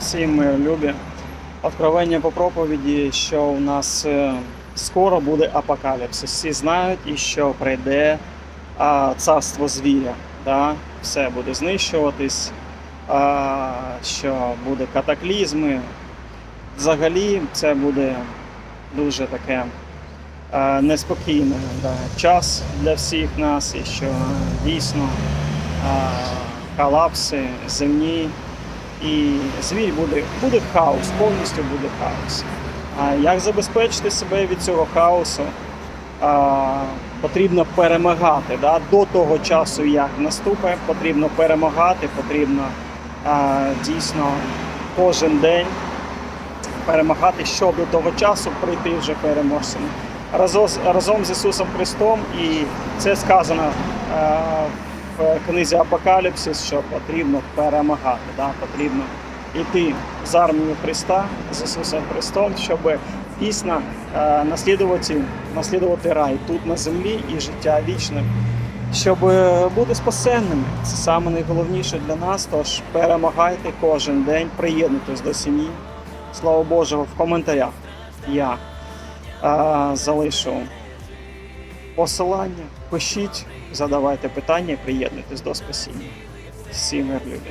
Всім любі. Откровення по проповіді, що у нас е, скоро буде апокаліпсис. Всі знають і що прийде а, царство звіря. Да? Все буде знищуватись, а, що буде катаклізми. Взагалі це буде дуже таке е, неспокійний да, час для всіх нас, і що дійсно е, колапси земні. І звір буде, буде хаос, повністю буде хаос. А як забезпечити себе від цього хаосу? А, потрібно перемагати. Да? До того часу, як наступить, потрібно перемагати, потрібно а, дійсно кожен день перемагати, щоб до того часу прийти вже переможцем. Разом, разом з Ісусом Христом, і це сказано е, в книзі Апокаліпсис, що потрібно перемагати, да? потрібно йти з армією Христа, з Ісусом Христом, щоб дійсно е, наслідувати, наслідувати рай тут на землі і життя вічне. Щоб е, бути спасенними, це саме найголовніше для нас. Тож перемагайте кожен день, приєднуйтесь до сім'ї. Слава Божого, в коментарях я е, залишу посилання. Пишіть, задавайте питання, приєднуйтесь до спасіння. Всі мир люди.